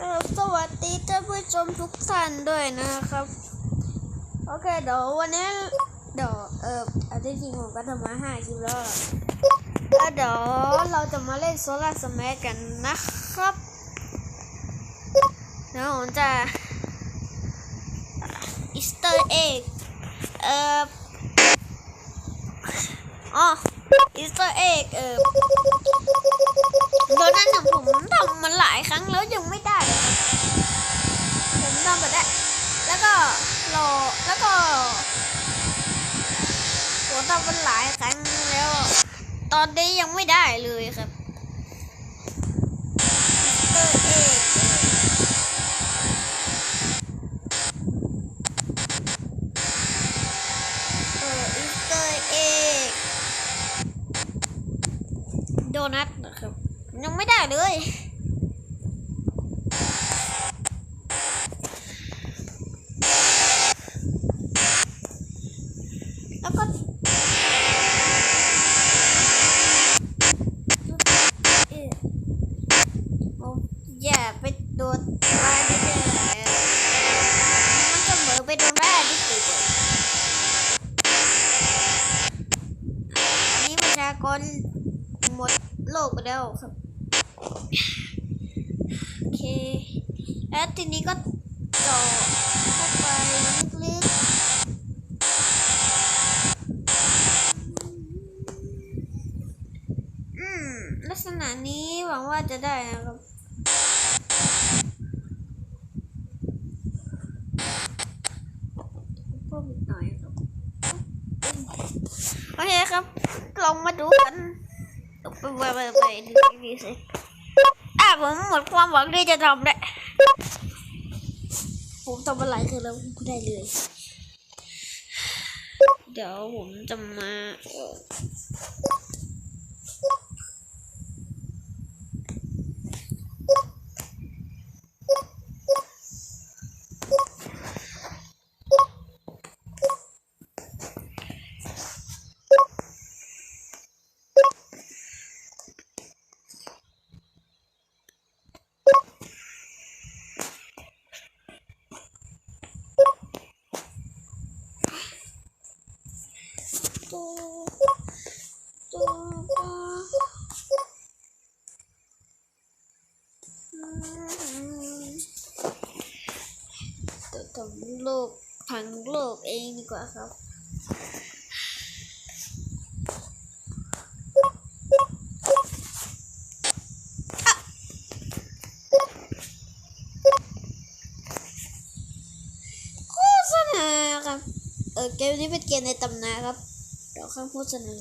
สวัสดีท่านผู้ชมทุกท่านด้วยนะครับ โอเคเดี๋ยววันนี้เดี๋ยวเอออันที่จริงผมก็ทำมาห้าคลิปแล้วแล้วเดี๋ยวเราจะมาเล่นโซลาร์สแมทกันนะครับเดี๋ยวผมจะอีสเตอร์เอ็กเอ่ออ๋ออีสเตอร์เอ็กเอ่อตอนนั้นผมทำมันหลายครั้งแล้วยังไม่ได้เลยครับผมทำแบบนี้ แล้วก็รอแล้วก็ผมทำมันหลายครั้งแล้ว ตอนนี้ยังไม่ได้เลยครับเออเอกเอออีสเตอร์เอกโดนัทนะครับยังไม่ได้เลย แล้ว ก็เอ๊ะโอ้ย่าไปโดนบ้านที่เป็นอะไรอะมันก็เหมือนไปโดนบ้านที่ติดเลยอันนี้ประชากรหมดโลกไปแล้วครับ โอเค แล้วทีนี้ก็เจาะเข้าไปลึกๆ อืม ลักษณะนี้หวังว่าจะได้นะครับเพิ่มอีกหน่อยครับโอเคครับ ลองมาดูกันไปไปไปไปดูดีสิอะผมหมดความหวังที่จะทำได้ผมทำอะไรคือแล้วไม่ได้เลย เดี๋ยวผมจะมา เอ่อตูตูตูอืมเดี๋ยวทำโลกพังโลกเองดีกว่าครับโฆษณาครับ เออเกมนี้เป็นเกมในตำนานครับ เดี๋ยวข้างโฆษณา